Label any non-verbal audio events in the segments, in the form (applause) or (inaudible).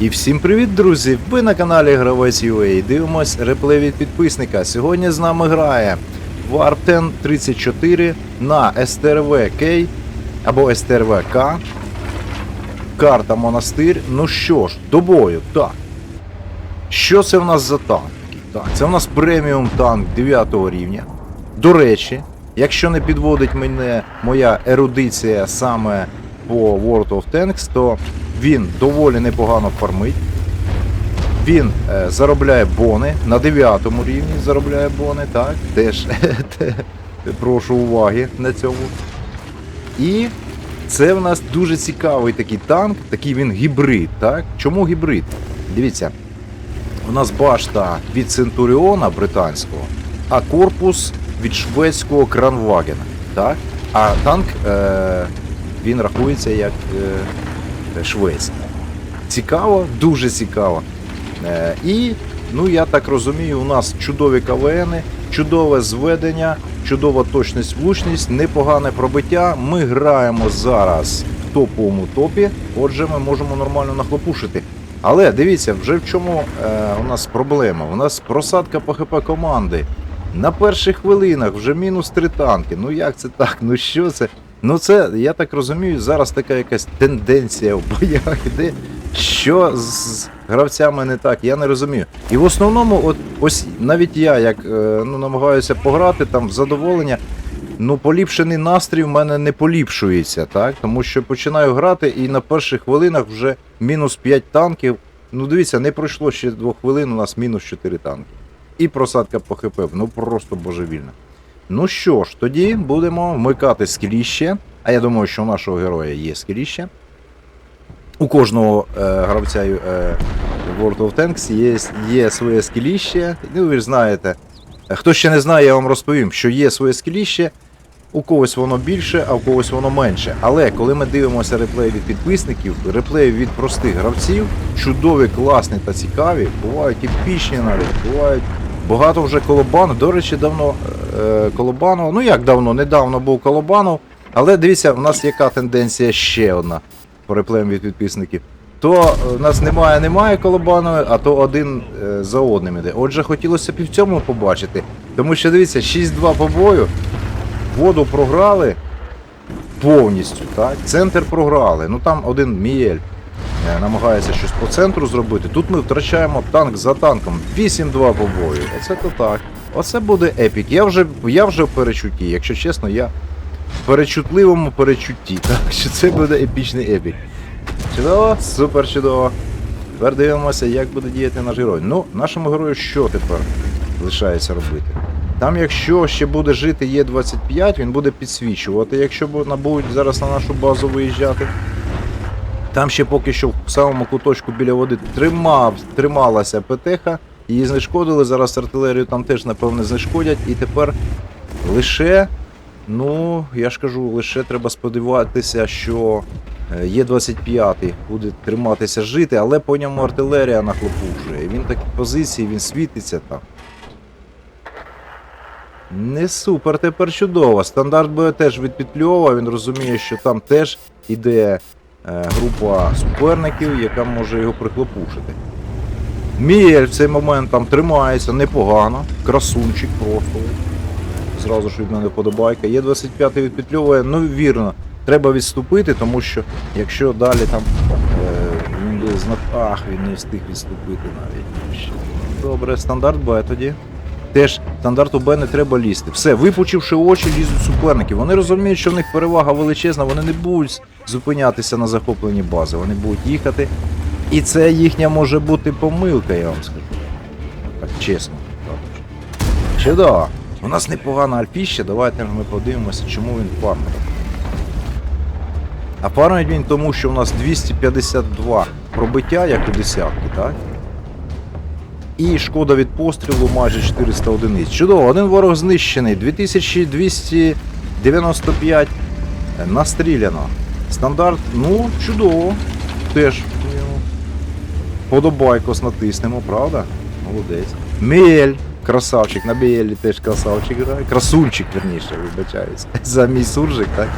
І всім привіт, друзі! Ви на каналі Гравець UA. Дивимось реплей від підписника. Сьогодні з нами грає Warp 34 на STRV K або STRV K. Карта Монастир. Ну що ж, до бою, так. Що це в нас за танк? Так, це в нас преміум танк 9 рівня. До речі, якщо не підводить мене моя ерудиція саме по World of Tanks, то він доволі непогано фармить. Він е, заробляє бони на 9 рівні заробляє бони, так, теж (laughs) прошу уваги на цьому. І це в нас дуже цікавий такий танк, такий він гібрид. Так? Чому гібрид? Дивіться, у нас башта від Центуріона британського, а корпус від шведського Кранвагена. Так? А танк е, він рахується як е, шведський. Цікаво, дуже цікаво. Е, і, ну я так розумію, у нас чудові КВНи, чудове зведення, чудова точність, влучність, непогане пробиття. Ми граємо зараз в топовому топі, отже, ми можемо нормально нахлопушити. Але дивіться, вже в чому е, у нас проблема? У нас просадка по команди. На перших хвилинах вже мінус три танки. Ну як це так? Ну що це? Ну це, я так розумію, зараз така якась тенденція в боях іде. Що з гравцями не так, я не розумію. І в основному, от ось навіть я, як е, ну, намагаюся пограти там в задоволення, ну поліпшений настрій в мене не поліпшується, так? Тому що починаю грати і на перших хвилинах вже мінус 5 танків. Ну дивіться, не пройшло ще двох хвилин, у нас мінус 4 танки. І просадка по ХП, ну просто божевільна. Ну що ж, тоді будемо вмикати скіліще. А я думаю, що у нашого героя є скіліще. У кожного е, гравця е, World of Tanks є, є своє скіліще. Ну, ви ж знаєте. Хто ще не знає, я вам розповім, що є своє скіліще. У когось воно більше, а у когось воно менше. Але коли ми дивимося реплеї від підписників, реплеї від простих гравців, чудові, класні та цікаві, бувають епічні навіть, бувають багато вже колобанів. До речі, давно е, колобанов. Ну як давно, недавно був колобанов. Але дивіться, в нас яка тенденція ще одна по реплеям від підписників. То е, в нас немає, немає колобанової, а то один е, за одним іде. Отже, хотілося б і в цьому побачити. Тому що дивіться, 6-2 по бою, воду програли повністю, так? Центр програли. Ну там один Мієль намагається щось по центру зробити. Тут ми втрачаємо танк за танком. 8-2 по бою. Оце то так. Оце буде епік. Я вже, я вже в перечутті, якщо чесно, я в перечутливому перечутті. (laughs) Так що це буде епічний епік. Чудово, супер чудово. Тепер дивимося, як буде діяти наш герой. Ну, нашому герою що тепер лишається робити? Там, якщо ще буде жити Є25, він буде підсвічувати, якщо бу- на- будуть зараз на нашу базу виїжджати. Там ще поки що в самому куточку біля води тримав, трималася ПТХ, її знешкодили, зараз артилерію там теж, напевне, знешкодять, і тепер лише, ну, я ж кажу, лише треба сподіватися, що е, Є25 буде триматися жити, але по ньому артилерія нахлопушує. Він такі позиції, він світиться там. Не супер, тепер чудово. Стандарт буде теж від Петльова, він розуміє, що там теж іде група суперників, яка може його прихлопушити. Мієль в цей момент там тримається непогано, красунчик просто. Зразу ж від мене подобайка. Є 25 від Петльова, ну вірно, треба відступити, тому що якщо далі там е, він буде знак. Ах, він не встиг відступити навіть. Добре, стандарт Б тоді. Теж стандарту Б не треба лізти. Все, випучивши очі, лізуть суперники. Вони розуміють, що в них перевага величезна, вони не будуть зупинятися на захопленні бази, вони будуть їхати. І це їхня може бути помилка, я вам скажу. Так чесно. Чудово. У нас непогана альфіща, давайте ми подивимося, чому він фармить. А фармить він тому, що у нас 252 пробиття, як у десятки, так? І шкода від пострілу майже 400 одиниць. Чудово, один ворог знищений, 2295 настріляно. Стандарт, ну, чудово. Теж ну, подобайкос натиснемо, правда? Молодець. Мель, красавчик, на Біелі теж красавчик грає. Красунчик, верніше, вибачаюсь. (laughs) За мій суржик, так?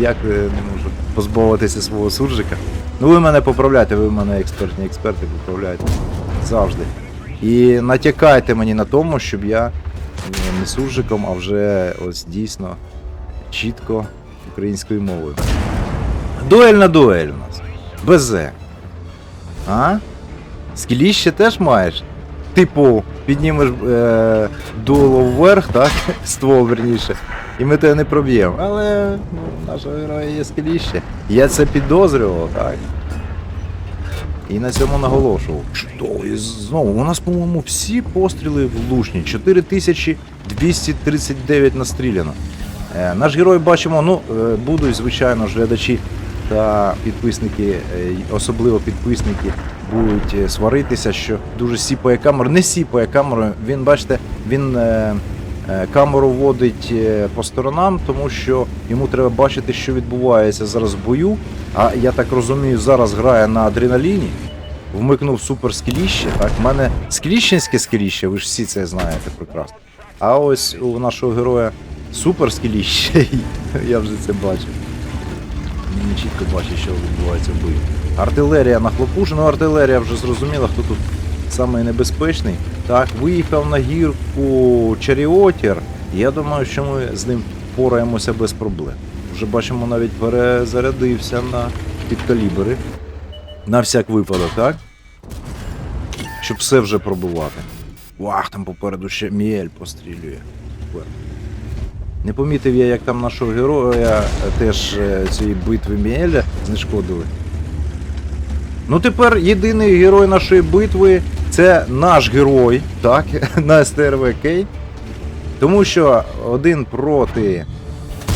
Як е, не можу позбавитися свого суржика. Ну ви мене поправляйте, ви мене експертні експерти, поправляйте. Завжди. І натякайте мені на тому, щоб я е, не суржиком, а вже ось дійсно чітко українською мовою. Дуель на дуель у нас. Безе. А? Скіліще теж маєш? Типу, піднімеш е, дуло вверх, так? (laughs) Ствол верніше. І ми тебе не проб'ємо. Але ну, нашого героя є скіліще. Я це підозрював, так. І на цьому наголошував. Чудово, і знову, у нас, по-моєму, всі постріли влучні. 4239 настріляно. Е, наш герой бачимо, ну, е, будуть, звичайно ж, глядачі та підписники, е, особливо підписники, будуть е, сваритися, що дуже сіпає камеру. Не сіпає камеру, він, бачите, він е, камеру водить по сторонам, тому що йому треба бачити, що відбувається зараз в бою. А я так розумію, зараз грає на адреналіні. Вмикнув супер скіліще. Так, в мене скіліщенське скіліще, ви ж всі це знаєте прекрасно. А ось у нашого героя супер скіліще, (laughs) я вже це бачив. Мені чітко бачить, що відбувається в бою. Артилерія нахлопушена, ну артилерія вже зрозуміла, хто тут самий небезпечний. Так, виїхав на гірку Чаріотір. Я думаю, що ми з ним впораємося без проблем. Вже бачимо, навіть перезарядився на підкалібри. На всяк випадок, так? Щоб все вже пробувати. Вах, там попереду ще Міель пострілює. Супер. Не помітив я, як там нашого героя е, теж е, цієї битви Міеля знешкодили. Ну тепер єдиний герой нашої битви це наш герой, так, (laughs) на СТРВК. Тому що один проти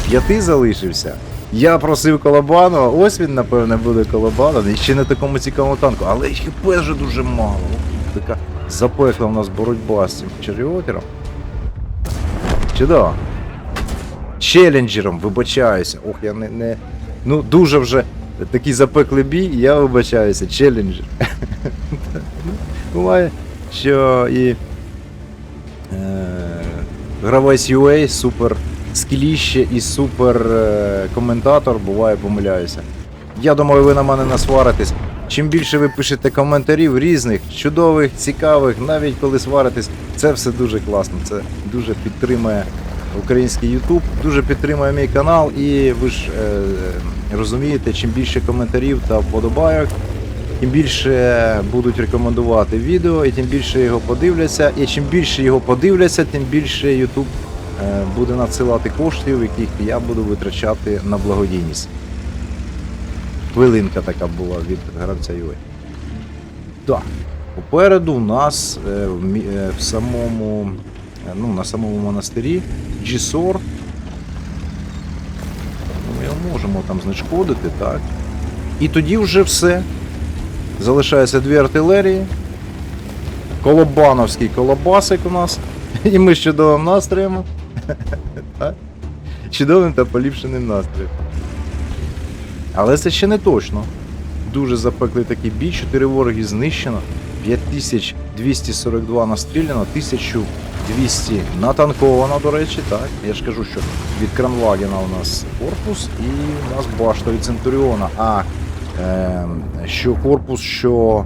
п'яти залишився. Я просив колобану, ось він, напевне, буде колобаном, і ще не такому цікавому танку, але хп вже дуже мало. Така запекла в нас боротьба з цим чаріотером. Чудово. Челленджером, вибачаюся. Ох, я не. не... Ну, дуже вже такий запеклий бій, я вибачаюся, челленджер. (laughs) Буває, що і. Е, гравець UA, супер скіліще і супер е, коментатор, буває, помиляюся. Я думаю, ви на мене насваритесь. Чим більше ви пишете коментарів різних, чудових, цікавих, навіть коли сваритесь, це все дуже класно. Це дуже підтримує український YouTube, дуже підтримує мій канал, і ви ж е, розумієте, чим більше коментарів та вподобайок, тим більше будуть рекомендувати відео, і тим більше його подивляться. І чим більше його подивляться, тим більше YouTube е, буде надсилати коштів, яких я буду витрачати на благодійність. Хвилинка така була від гравця UA. Так, попереду у нас е, в, е, в самому, ну, на самому монастирі G-SOR. Ну, Ми його можемо там знешкодити, так. І тоді вже все. Залишається дві артилерії. Колобановський колобасик у нас. (laughs) І ми з чудовим настроєм. (laughs) Чудовим та поліпшеним настроєм. Але це ще не точно. Дуже запеклий такий бій, 4 вороги знищено, 5242 настріляно, 1200 натанковано, до речі, так. Я ж кажу, що від Кранвагена у нас корпус і у нас башта від Центуріона. А е, що корпус, що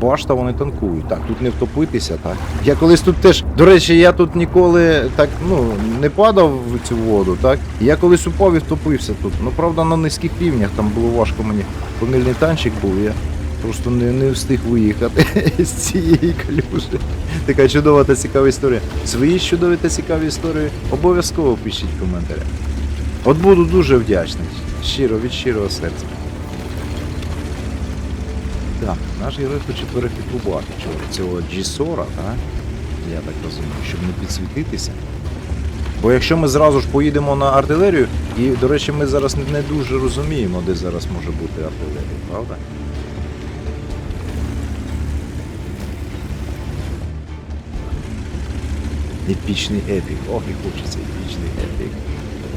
башта вони танкують. Так, тут не втопитися, так. Я колись тут теж. До речі, я тут ніколи так ну не падав в цю воду, так. Я колись упав і втопився тут. Ну правда на низьких рівнях там було важко мені. Помільний танчик був, я просто не, не встиг виїхати (laughs) з цієї калюжі. Така чудова та цікава історія. Свої чудові та цікаві історії обов'язково пишіть в коментарях. От буду дуже вдячний. Щиро, від щирого серця. Так, наш герой хоче чого, цього G-Сора, так? Я так розумію, щоб не підсвітитися. Бо якщо ми зразу ж поїдемо на артилерію, і, до речі, ми зараз не дуже розуміємо, де зараз може бути артилерія, правда? Епічний епік. Ох, і хочеться епічний епік.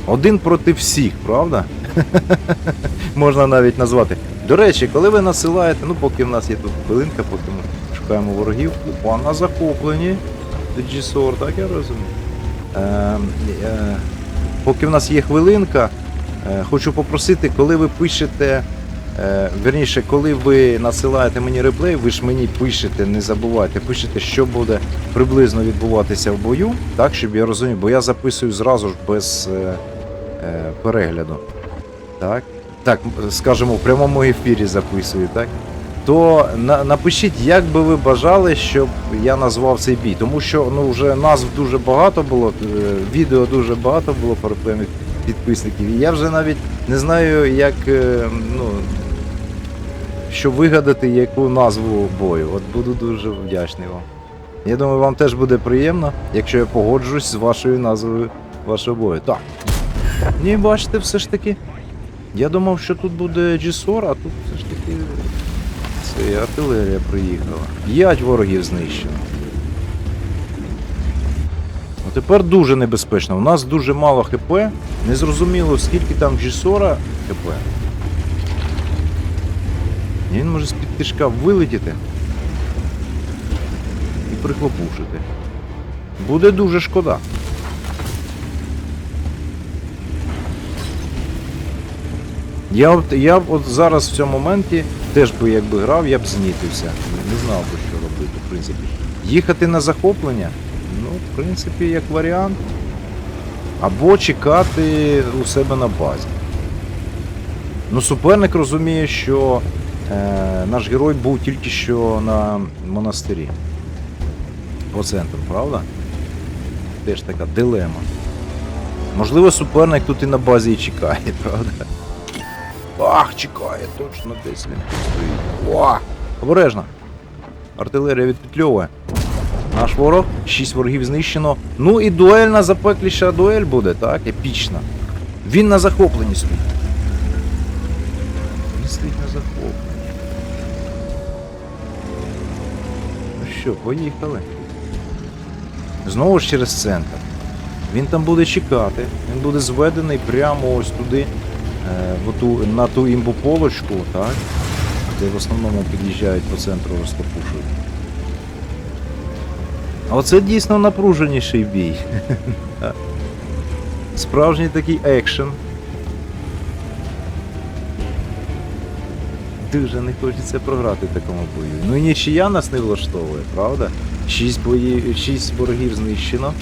Один проти всіх, правда? (laughs) Можна навіть назвати. До речі, коли ви насилаєте, ну поки в нас є тут хвилинка, поки ми шукаємо ворогів, опа, на захопленні. G-SOR, так я розумію. Е, е, поки в нас є хвилинка, е, хочу попросити, коли ви пишете верніше, коли ви надсилаєте мені реплей, ви ж мені пишете, не забувайте, пишете, що буде приблизно відбуватися в бою, так, щоб я розумів, бо я записую зразу ж без е, е, перегляду. Так, так, скажімо, в прямому ефірі записую, так? То на, напишіть, як би ви бажали, щоб я назвав цей бій. Тому що ну, вже назв дуже багато було, е, відео дуже багато було переплених підписників. І я вже навіть не знаю, як е, ну, що вигадати, яку назву бою. От буду дуже вдячний вам. Я думаю, вам теж буде приємно, якщо я погоджусь з вашою назвою вашого бою. Так. Ні, бачите, все ж таки. Я думав, що тут буде G-SOR, а тут все ж таки і артилерія приїхала. П'ять ворогів знищено. Ну, тепер дуже небезпечно. У нас дуже мало ХП. Незрозуміло, скільки там G-SOR ХП. І Він може з-під тишка вилетіти і прихлопушити. Буде дуже шкода. Я, от, я от зараз в цьому моменті теж би якби грав, я б знітився. Не знав би, що робити, в принципі. Їхати на захоплення, ну, в принципі, як варіант. Або чекати у себе на базі. Ну, суперник розуміє, що е, наш герой був тільки що на монастирі. По центру, правда? Теж така дилема. Можливо, суперник тут і на базі і чекає, (laughs) правда? Ах, чекає, точно десь він стоїть. О! Обережно. Артилерія відпетльовує. Наш ворог, 6 ворогів знищено. Ну і дуельна запекліша дуель буде, так? Епічна. Він на захопленні стоїть. Він стоїть на захопленні. Ну що, поїхали. Знову ж через центр. Він там буде чекати. Він буде зведений прямо ось туди, е, в на ту імбу полочку, так? Де в основному під'їжджають по центру розкопушують. А оце дійсно напруженіший бій. (laughs) Справжній такий екшен. Дуже не хочеться програти такому бою. Ну і нічия нас не влаштовує, правда? Шість боїв, шість ворогів знищено.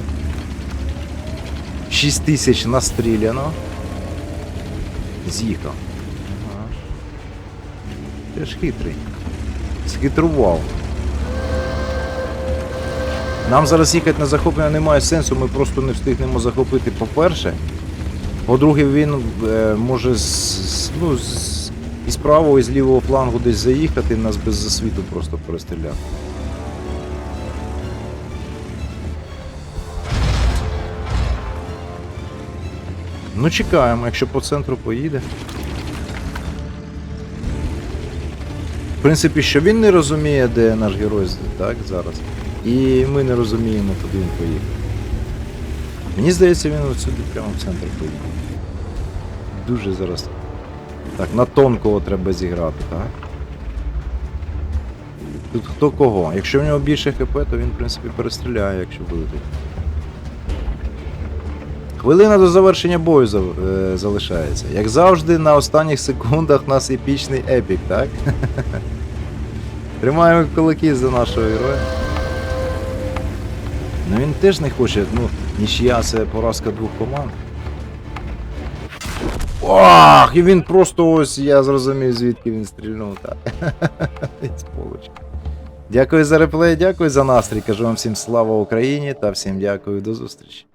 6 тисяч настріляно. З'їхав. Ти ж хитрий. Схитрував. Нам зараз їхати на захоплення немає сенсу, ми просто не встигнемо захопити, по-перше. По-друге, він е, може з, ну, з, із правого і з лівого флангу десь заїхати, нас без засвіту просто перестріляти. Ну, чекаємо, якщо по центру поїде. В принципі, що він не розуміє, де наш герой так, зараз. І ми не розуміємо, куди він поїхав. Мені здається, він от сюди прямо в центр поїхав. Дуже зараз. Так, на тонкого треба зіграти, так? Тут хто кого. Якщо в нього більше ХП, то він, в принципі, перестріляє, якщо вилетить. Хвилина до завершення бою е, залишається. Як завжди, на останніх секундах у нас епічний епік, так? (laughs) Тримаємо кулаки за нашого героя. Ну він теж не хоче, ну, нічия це поразка двох команд. Ох, і він просто ось, я зрозумів, звідки він стрільнув, так. (laughs) Дякую за реплей, дякую за настрій. Кажу вам всім слава Україні та всім дякую, до зустрічі.